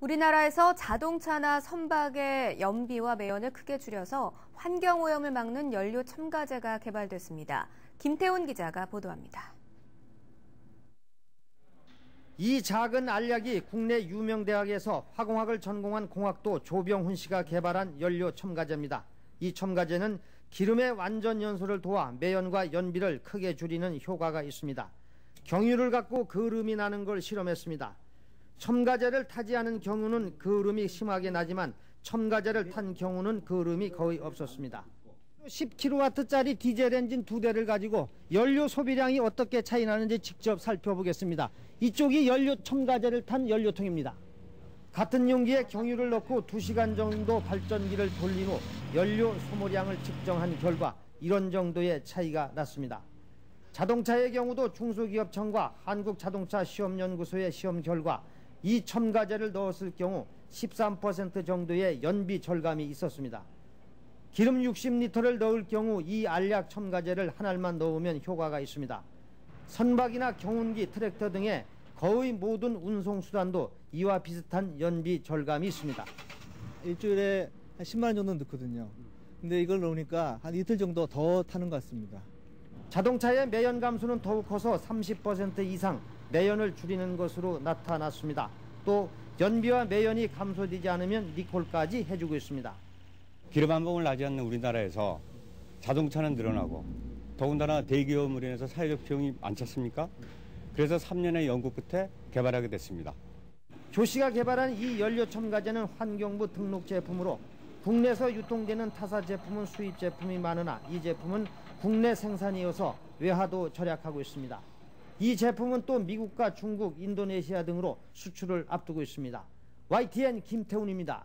우리나라에서 자동차나 선박의 연비와 매연을 크게 줄여서 환경오염을 막는 연료 첨가제가 개발됐습니다. 김태훈 기자가 보도합니다. 이 작은 알약이 국내 유명 대학에서 화공학을 전공한 공학도 조병훈 씨가 개발한 연료 첨가제입니다. 이 첨가제는 기름의 완전 연소를 도와 매연과 연비를 크게 줄이는 효과가 있습니다. 경유를 갖고 그름이 나는 걸 실험했습니다. 첨가제를 타지 않은 경우는 그름이 심하게 나지만 첨가제를 탄 경우는 그름이 거의 없었습니다. 10kW짜리 디젤 엔진 두 대를 가지고 연료 소비량이 어떻게 차이 나는지 직접 살펴보겠습니다. 이쪽이 연료 첨가제를 탄 연료통입니다. 같은 용기에 경유를 넣고 2시간 정도 발전기를 돌린 후 연료 소모량을 측정한 결과 이런 정도의 차이가 났습니다. 자동차의 경우도 중소기업청과 한국자동차 시험연구소의 시험 결과 이 첨가제를 넣었을 경우 13% 정도의 연비 절감이 있었습니다. 기름 60리터를 넣을 경우 이 알약 첨가제를 한 알만 넣으면 효과가 있습니다. 선박이나 경운기, 트랙터 등의 거의 모든 운송수단도 이와 비슷한 연비 절감이 있습니다. 일주일에 한 10만 원 정도 넣거든요. 근데 이걸 넣으니까 한 이틀 정도 더 타는 것 같습니다. 자동차의 매연 감소는 더욱 커서 30% 이상 매연을 줄이는 것으로 나타났습니다. 또 연비와 매연이 감소되지 않으면 니콜까지 해주고 있습니다. 기름 한 봉을 나지 않는 우리나라에서 자동차는 늘어나고 더군다나 대기업으로 인해서 사회적 비용이 많지 않습니까? 그래서 3년의 연구 끝에 개발하게 됐습니다. 조 씨가 개발한 이 연료 첨가제는 환경부 등록 제품으로 국내에서 유통되는 타사 제품은 수입 제품이 많으나 이 제품은 국내 생산이어서 외화도 절약하고 있습니다. 이 제품은 또 미국과 중국, 인도네시아 등으로 수출을 앞두고 있습니다. YTN 김태훈입니다.